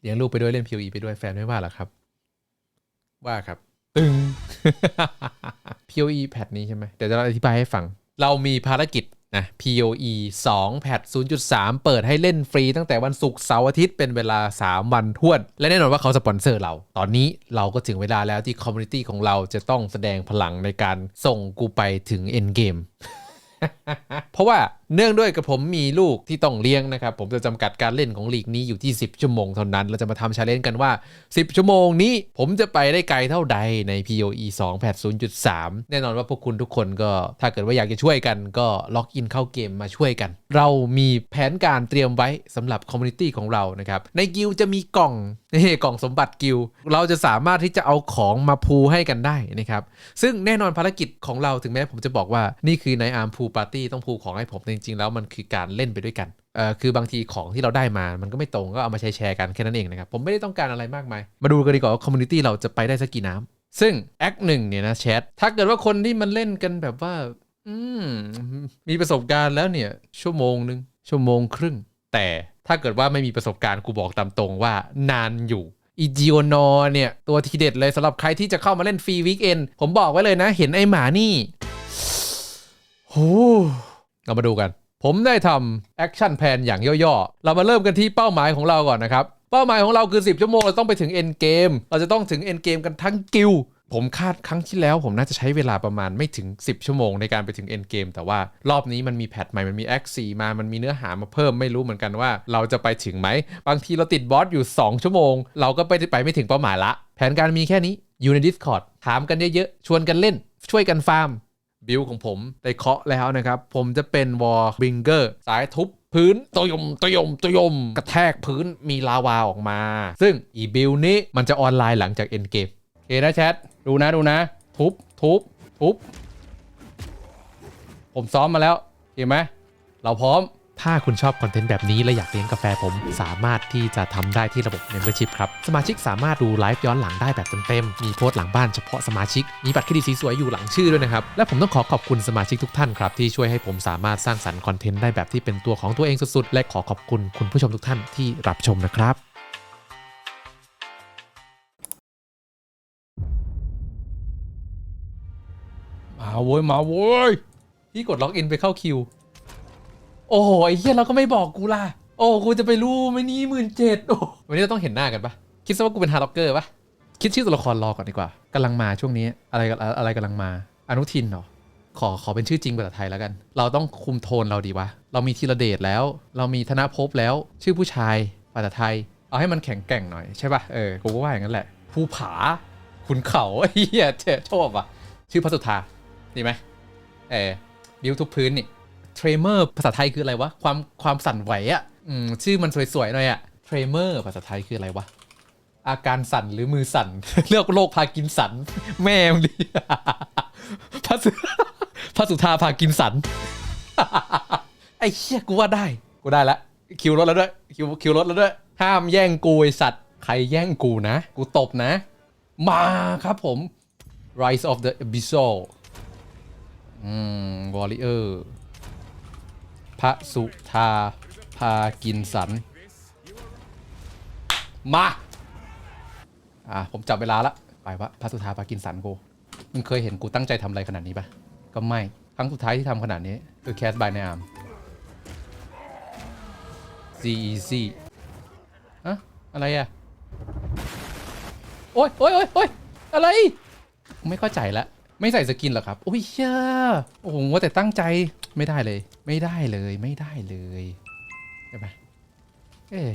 เลี้ยงลูกไปด้วยเล่น POE ไปด้วยแฟนไม่ว่าหรอครับ ว่าครับ ตึง POE แพทนี้ใช่ไหมเดี๋ยวจะอธิบายให้ฟัง เรามีภารกิจนะ POE 2 แพท 0.3 เปิดให้เล่นฟรีตั้งแต่วันศุกร์เสาร์อาทิตย์เป็นเวลา 3 วันท้วน และแน่นอนว่าเขาสปอนเซอร์เรา ตอนนี้เราก็ถึงเวลาแล้วที่คอมมูนิตี้ของเราจะต้องแสดงพลังในการส่งกูไปถึง End Game เพราะว่าเนื่องด้วยกับผมมีลูกที่ต้องเลี้ยงนะครับ ผมจะจำกัดการเล่นของลีกนี้อยู่ที่ 10 ชั่วโมงเท่านั้น เราจะมาทำชาเลนจ์กันว่า 10 ชั่วโมงนี้ ผมจะไปได้ไกลเท่าใดใน POE 2แพท0.3 แน่นอนว่าพวกคุณทุกคนก็ ถ้าเกิดว่าอยากจะช่วยกันก็ล็อกอินเข้าเกมมาช่วยกัน เรามีแผนการเตรียมไว้สำหรับคอมมูนิตี้ของเรานะครับ ในกิลด์จะมีกล่องนี่กล่องสมบัติกิลด์เราจะสามารถที่จะเอาของมาพูให้กันได้นะครับซึ่งแน่นอนภารกิจของเราถึงแม้ผมจะบอกว่านี่คือในอาร์มพูปาร์ตี้ต้องพูของให้ผมแต่จริงๆแล้วมันคือการเล่นไปด้วยกันเอ่อคือบางทีของที่เราได้มา มันก็ไม่ตรงก็เอามาแชร์ๆกันแค่นั้นเองนะครับ ผมไม่ได้ต้องการอะไรมากมาย มาดูกันดีกว่าว่าคอมมูนิตี้เราจะไปได้สักกี่น้ำซึ่งแอคหนึ่งเนี่ยนะแชท ถ้าเกิดว่าคนที่มันเล่นกันแบบว่า อืม มีประสบการณ์แล้วเนี่ย ชั่วโมงหนึ่งชั่วโมงครึ่ง แต่ถ้าเกิดว่าไม่มีประสบการณ์กูบอกตามตรงว่านานอยู่อีจิโอนอเนี่ย ตัวทีเด็ดเลยสำหรับใครที่จะเข้ามาเล่นฟรีวีคเอนผมบอกไว้เลยนะ เห็นไอหมานี่ โหเรามาดูกัน ผมได้ทำแอคชั่นแพนอย่างย่อๆ เรามาเริ่มกันที่เป้าหมายของเราก่อนนะครับ เป้าหมายของเราคือ 10 ชั่วโมง เราต้องไปถึงเอ็นเกมเราจะต้องถึงเอ็นเกมกันทั้งกิลผมคาดครั้งที่แล้ว ผมน่าจะใช้เวลาประมาณไม่ถึง 10 ชั่วโมงในการไปถึงเอ็นเกมแต่ว่ารอบนี้มันมีแพทใหม่ มันมีแอคซีมา มันมีเนื้อหามาเพิ่มไม่รู้เหมือนกันว่า เราจะไปถึงไหม บางทีเราติดบอสอยู่ 2 ชั่วโมง เราก็ไปไปไม่ถึงเป้าหมายละ แผนการมีแค่นี้อยู่ใน Discord ถามกันเยอะๆ ชวนกันเล่น ช่วยกันฟาร์ม บิลของผมได้เคาะแล้วนะครับ ผมจะเป็นวอล์บิงเกอร์สายทุบพื้นตยมตยมตยม กระแทกพื้นมีลาวาออกมา ซึ่งอีบิลนี้มันจะออนไลน์หลังจากเอ็นเกมโอเคนะแชท ดูนะดูนะ ทุบทุบทุบ ผมซ้อมมาแล้วเห็นไหมเราพร้อม ถ้าคุณชอบคอนเทนต์แบบนี้และอยากเลี้ยงกาแฟผม สามารถที่จะทำได้ที่ระบบ Membership ครับ สมาชิกสามารถดูไลฟ์ย้อนหลังได้แบบเต็มๆ มีโพสต์หลังบ้านเฉพาะสมาชิก มีบัตรเครดิตสีสวยอยู่หลังชื่อด้วยนะครับ และผมต้องขอขอบคุณสมาชิกทุกท่านครับ ที่ช่วยให้ผมสามารถสร้างสรรค์คอนเทนต์ได้แบบที่เป็นตัวของตัวเองสุดๆ และขอขอบคุณคุณผู้ชมทุกท่านที่รับชมนะครับมาโว้ยมาโว้ยพี่กดล็อกอินไปเข้าคิว โอ้โหไอ้เหี้ยเราก็ไม่บอกกูล่ะ โอ้กูจะไปรู้ไหม่นี่หมื่นเจ็ดโอ้วันนี้เราต้องเห็นหน้ากันปะคิดซะว่ากูเป็นฮาร์ล็อกเกอร์ปะคิดชื่อตัวละครรอก่อนดีกว่ากำลังมาช่วงนี้อะไรอะไรกำลังมา อนุทินเหรอขอขอเป็นชื่อจริงภาษาไทยแล้วกัน เราต้องคุมโทนเราดีวะ เรามีธีรเดชแล้ว เรามีธนภพแล้ว ชื่อผู้ชายภาษาไทย เอาให้มันแข็งแกร่งหน่อยใช่ปะเออ กูก็ว่าอย่างนั้นแหละ ภูผา ขุนเขาเหี้ยเจ๊ชอบอะ ชื่อพระสุธา ดีไหมเออ บิวทุกพื้นนี่ เทรเมอร์ภาษาไทยคืออะไรวะ ความความสั่นไหวอะ่ะอืมชื่อมันสวยๆหน่อยอะ่ะเทรเมอร์ภาษาไทยคืออะไรวะ อาการสั่นหรือมือสั่นเรียกโรคพากินสัน แม่มดิพระสุพระสุธาพากินสัน ไอ้เชี่ยกูว่าได้ กูได้ละ คิวรถแล้วด้วย คิวคิวรถแล้วด้วย ห้ามแย่งกูไอสัตว์ ใครแย่งกูนะ กูตบนะ มาครับผม Rise of the Abyssal อืม Warrior พระสุธาพากินสัน มา อะผมจับเวลาละ ไปวะพระสุธาพากินสันกูมึงเคยเห็นกูตั้งใจทำอะไรขนาดนี้ปะก็ไม่ ครั้งสุดท้ายที่ทำขนาดนี้ คือแคสบายในอาร์ม Z E Z อะอะไรอะโอ๊ยโอ๊ยโอ๊ยโอ๊ยอะไร ไม่เข้าใจละ ไม่ใส่สกินเหรอครับ โอ้ยเชี่ยโอ้โหว่าแต่ตั้งใจ ไม่ได้เลย ไม่ได้เลยไม่ได้เลยใช่ไหมเอ๊ะ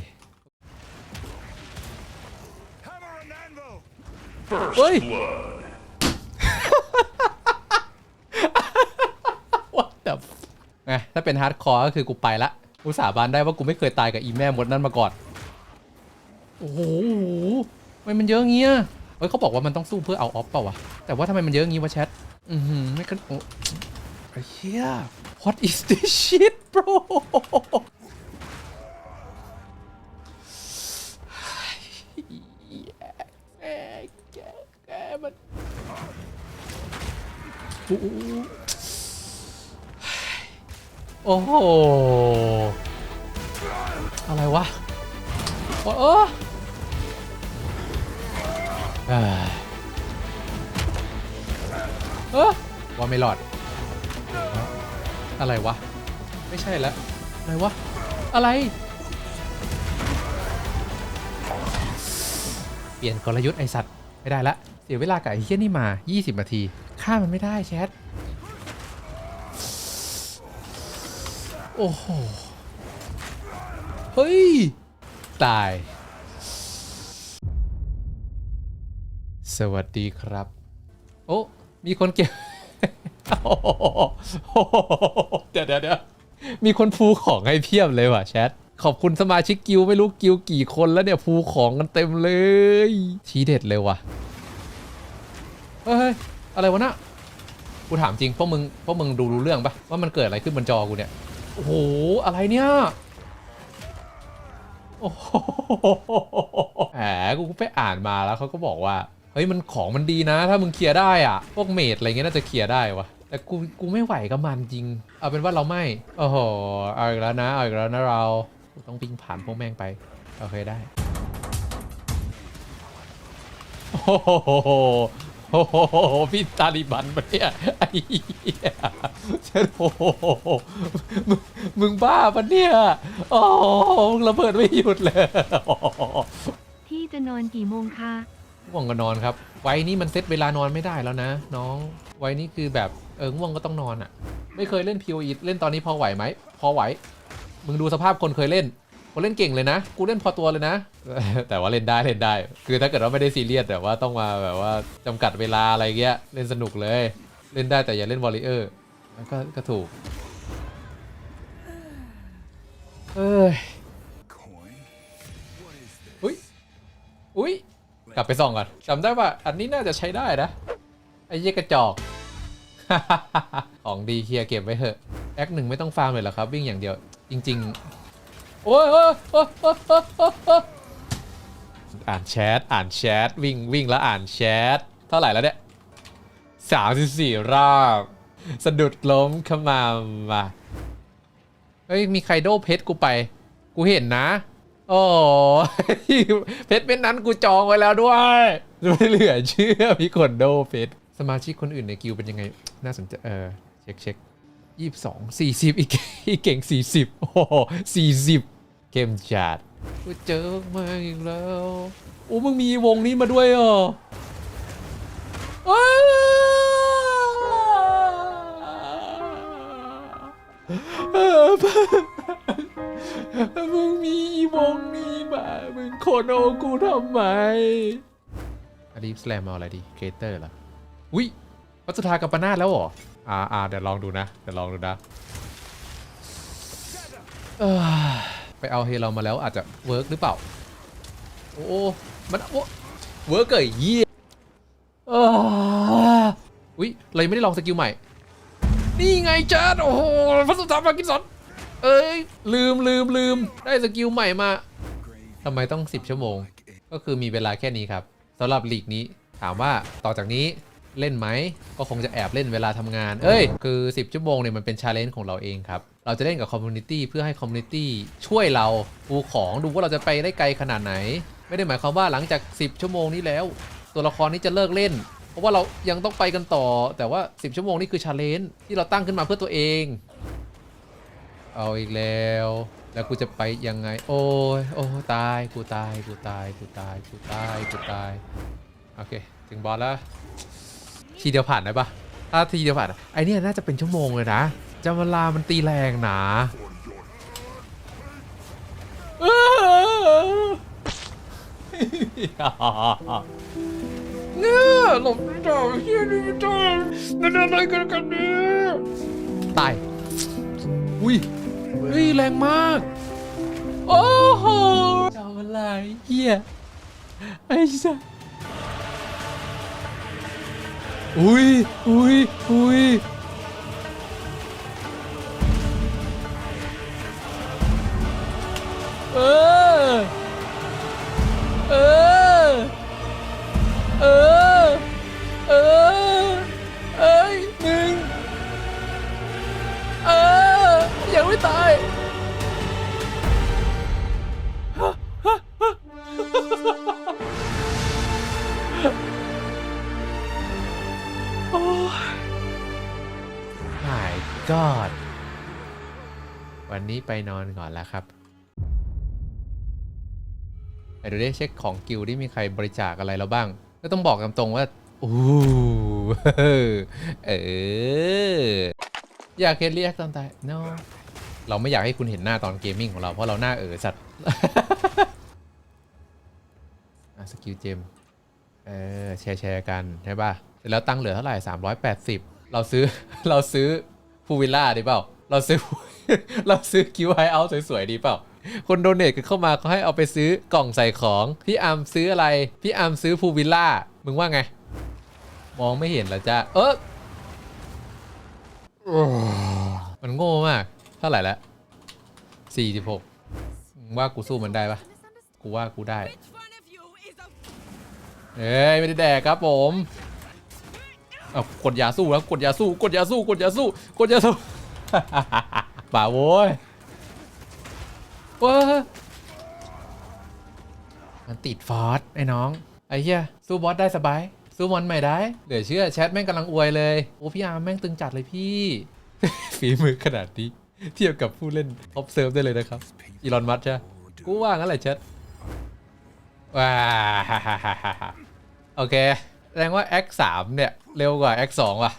Hammer and anvil! เฮ้ย What the f- ไงถ้าเป็นฮาร์ดคอร์ก็คือกูไปละกูสาบานได้ว่ากูไม่เคยตายกับอีแม่มดนั่นมาก่อน โอ้โหทำไมมันเยอะเงี้ยเฮ้ยเขาบอกว่ามันต้องสู้เพื่อเอาออฟเปล่าวะ แต่ว่าทำไมมันเยอะงี้วะแชท อือหือไม่กันโอ้ไอ้เหี้ย What is this shit bro แกแกแกมันโอ้โหโอ้โหอะไรวะ โอ้โอ้เอ้ยเออว่าไม่รอด อะไรวะ ไม่ใช่แล้วอะไรวะ อะไร เปลี่ยนกลยุทธ์ไอสัตว์ ไม่ได้ละ เสียเวลากับไอ้เฮี้ยนี่มา 20 นาที ฆ่ามันไม่ได้แชท โอ้โห เฮ้ย ตาย สวัสดีครับ โอ้ มีคนเก็บ เดี๋ยวเดี๋ยวเดี๋ยวมีคนพูของให้เพียบเลยว่ะแชทขอบคุณสมาชิกกิวไม่รู้กิวกี่คนแล้วเนี่ยพูของกันเต็มเลย ทีเด็ดเลยว่ะเฮ้ยอะไรวะน่ะกูถามจริงพวกมึงพวกมึงดูรู้เรื่องปะว่ามันเกิดอะไรขึ้นบนจอกูเนี่ยโอ้โหอะไรเนี่ยโอ้โหแหมกูไปอ่านมาแล้วเขาก็บอกว่าเฮ้ยมันของมันดีนะ ถ้ามึงเคลียร์ได้อะพวกเมดอะไรเงี้ยน่าจะเคลียร์ได้วะ แต่กูกูไม่ไหวกับมันจริง เอาเป็นว่าเราไม่โอ้โหเอาอีกแล้วนะเอาอีกแล้วนะเรากูต้องวิ่งผ่านพวกแม่งไปโอเคได้โอ้โหโอ้โหพี่ตาลิบันปะเนี่ยไอ้เหี้ยเช่นโอ้โหมึงมึงบ้าปะเนี่ยโอ้โหมึงระเบิดไม่หยุดเลยพี่จะนอนกี่โมงคะง่วงก็นอนครับ ไว้นี้มันเซตเวลานอนไม่ได้แล้วนะ น้อง ไว้นี้คือแบบเออง่วงก็ต้องนอนอะ่ะ ไม่เคยเล่น POE เล่นตอนนี้พอไหวไหม พอไหว มึงดูสภาพคนเคยเล่นคนเล่นเก่งเลยนะ กูเล่นพอตัวเลยนะ แต่ว่าเล่นได้เล่นได้ คือถ้าเกิดว่าไม่ได้ซีเรียสแต่ว่าต้องมาแบบว่าจำกัดเวลาอะไรเงี้ย เล่นสนุกเลย เล่นได้แต่อย่าเล่นวอลเลเยอร์ก็ก็ถูก เอ้ยอุ้ยอุ้ยกลับไปส่องก่อนจำได้ว่าอันนี้น่าจะใช้ได้นะ ไอ้เยกระจอก ของดีเคลียร์เก็บไว้เถอะแอคหนึ่งไม่ต้องฟาร์มเลยเหรอครับ วิ่งอย่างเดียว จริง ๆ โอ้ยโอ้ยโอ้ยโอ้ยโอ้ยโอ้ยโอ้ยอ่านแชทอ่านแชทวิ่งวิ่งแล้วอ่านแชทเท่าไหร่แล้วเนี่ยสามสิบสี่รอบสะดุดล้มขมามาเฮ้ยมีใครโดเพชรกูไป กูเห็นนะ โอ้เพชรเป็นนั้นกูจองไว้แล้วด้วยไม่เหลือเชื่อมีคนโดเพชร สมาชิกคนอื่นในกิวเป็นยังไง น่าสนใจ เออ เช็คเช็คยี่สิบสองสี่สิบอีกอีกเก่งสี่สิบโอ้สี่สิบเกมจัดกูเจอมาอีกแล้วโอ้มึงมีวงนี้มาด้วยเหรอมึงมีวงนี้มามึงโคนโอกูทำไมอารีฟสแลมเอาอะไรดีเคเตอร์เหรอ อุ้ยวัตสุธากับปนาทแล้วเหรอ อ่าอ่าเดี๋ยวลองดูนะ เดี๋ยวลองดูนะไปเอาเฮเรามาแล้วอาจจะเวิร์กหรือเปล่า โอ้ มันโอ้เวิร์กเกยเยี่ยอุ้ยเรายังไม่ได้ลองสกิลใหม่ นี่ไงจ้าโอ้โหพัสดุธรรมมากินสอนเอ้ย ลืมลืมลืมได้สกิลใหม่มาทำไมต้อง 10 ชั่วโมง ก็คือมีเวลาแค่นี้ครับสำหรับลีกนี้ ถามว่าต่อจากนี้ เล่นไหม ก็คงจะแอบเล่นเวลาทำงาน เอ้ย คือ 10 ชั่วโมงเนี่ยมันเป็นชาเลนจ์ของเราเองครับ เราจะเล่นกับคอมมูนิตี้เพื่อให้คอมมูนิตี้ช่วยเราปูของดูว่าเราจะไปได้ไกลขนาดไหน ไม่ได้หมายความว่าหลังจาก 10 ชั่วโมงนี้แล้ว ตัวละครนี้จะเลิกเล่น เพราะว่าเรายังต้องไปกันต่อ แต่ว่า 10 ชั่วโมงนี่คือชาเลนจ์ที่เราตั้งขึ้นมาเพื่อตัวเอง เอาอีกแล้ว แล้วกูจะไปยังไง โอ้ยโอ้ตายกูตายกูตายกูตายกูตายกูตายโอเคถึงบอสแล้ว ทีเดียวผ่านได้ปะถ้าทีเดียวผ่านไอเนี่ยน่าจะเป็นชั่วโมงเลยนะจำเวลามันตีแรงนาเนี่ยหลบไม่ได้เฮียนี่ไม่ได้มันอะไรกันกันเนี่ยตาย อุ้ยเฮ้ยแรงมาก โอ้โหจำอะไรเฮียไอ้สัส อุ้ยอุ้ยอุ้ยเออ เออ god วันนี้ไปนอนก่อนแล้วครับไปดูไดิเช็คของกิลด์ที่มีใครบริจาคอะไรแล้วบ้าง ก็ต้องบอกตามตรงว่าอู้เออ อยากเห็นเรียกตอนตาย no เราไม่อยากให้คุณเห็นหน้าตอนเกมมิ่งของเราเพราะเราหน้าเออสัตว์สกิลเจมเออแชร์แชร์กัน ใช่ป่ะ เสร็จแล้วตังค์เหลือเท่าไหร่ 380 เราซื้อ เราซื้อ พูวิลล่าดีเปล่า เราซื้อ เราซื้อคิวไฮเอาสวยๆดีเปล่า คนโดเนทกันเข้ามาเขาให้เอาไปซื้อกล่องใส่ของ พี่อาร์มซื้ออะไร พี่อาร์มซื้อพูวิลล่า มึงว่าไง มองไม่เห็นเหรอจ้าเออมันโง่มาก เท่าไหร่แล้ว46มึงว่ากูสู้มันได้ปะกูว่ากูได้ เอ้ย ไม่ได้แดกครับผม เอากดยาสู้แล้วกดยาสู้กดยาสู้กดยาสู้กดยาสู้ป่าโว้ยว้ามันติดฟอสไอ้น้อง ไอ้เหี้ยสู้บอสได้สบาย สู้มอนใหม่ได้ เหลือเชื่อแชทแม่งกำลังอวยเลย โอ้พี่อาร์มแม่งตึงจัดเลยพี่ ฝีมือขนาดนี้ เทียบกับผู้เล่นท็อปเซิร์ฟได้เลยนะครับ อีลอนมัสก์ใช่กูว่างั้นแหละแชทว้าโอเค แสดงว่า X 3เนี่ย เร็วกว่า X 2ว่ะ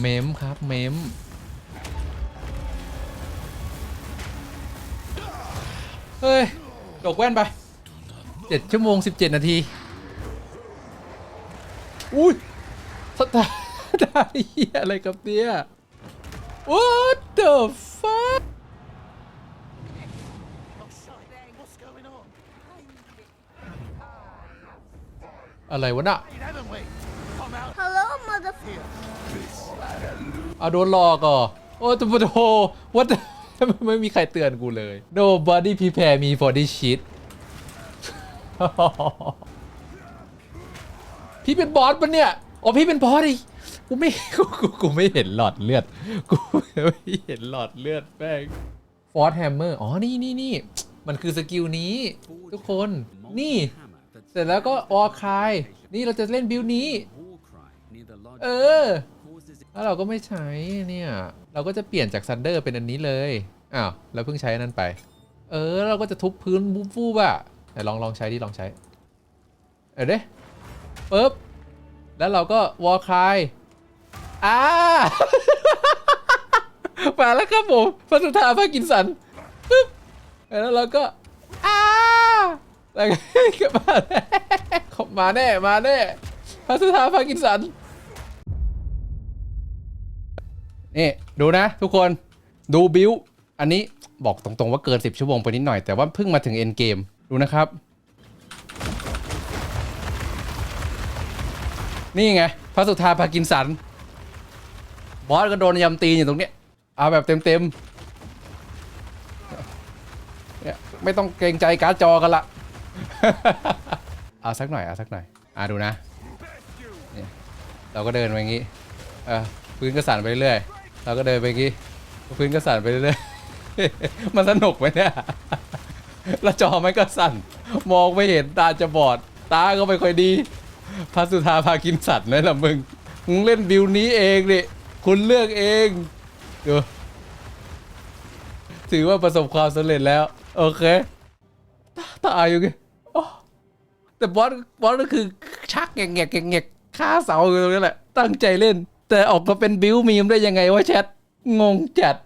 เมมครับเมมเฮ้ยตกแว่นไป7ชั่วโมง17นาที อุ้ยสตาร์ได้เหี้ยอะไรกับเนี่ย What the fuck อะไรวะน่ะ Hello, motherfucker. เอาโดนหลอกอะโอ้ตัวโธวัดไม่มีใครเตือนกูเลย Nobody prepare me for this shit พี่เป็นบอสปะเนี่ยอ๋อพี่เป็นบอสดิกูไม่กูกูกูไม่เห็นหลอดเลือด กูไม่เห็นหลอดเลือดแป้งฟอร์ h แฮมเมอร์ อ๋อ นี่นี่นี่ มันคือสกิลนี้ ทุกคน นี่ เสร็จแล้วก็วอลคายนี่เราจะเล่นบิลนี้ เออ แล้วเราก็ไม่ใช้เนี่ย เราก็จะเปลี่ยนจากซันเดอร์เป็นอันนี้เลย อ้าว เราเพิ่งใช้นั้นไป เออ เราก็จะทุบพื้นบูฟูบ่ะไหนลองลองใช้ดิลองใช้ เออเด้ปึ๊บ แล้วเราก็วอลคายอ่ามาแล้วครับผมพระสุธาพระกินสันปึ๊บแล้วเราก็อ่า แล้วก็มาแน่มาแน่มาแน่พระสุธาพระกินสันนี่ดูนะทุกคนดูบิวอันนี้บอกตรงๆว่าเกิน 10 ชั่วโมงไปนิดหน่อยแต่ว่าเพิ่งมาถึงเอ็นเกมดูนะครับ นี่ไงพระสุธาพากินสัน บอสก็โดนยำตีอยู่ตรงเนี้ยเอาแบบเต็มๆเนี่ยไม่ต้องเกรงใจการ์ดจอกันละ เอาสักหน่อยเอาสักหน่อย อะดูนะเนี่ยเราก็เดินไปงี้เออพื้นก็สั่นไปเรื่อยเราก็เดินไปงี้พื้นก็สั่นไปเรื่อยมันสนุกไหมเนี่ยแล้วจอมันก็สั่น มองไม่เห็นตาจะบอด ตาก็ไม่ค่อยดีพระสุธาพากินสัตว์นั่นแหละมึงมึงเล่นบิวนี้เองดิคุณเลือกเองดูถือว่าประสบความสำเร็จแล้ว โอเค ตาอยู่ไง แต่บอสบอสก็คือชักแงกแงกแงกฆ่าเสาอยู่ตรงนั้นแหละ ตั้งใจเล่น แต่ออกมาเป็นบิวมีมได้ยังไงวะแชทงงจัด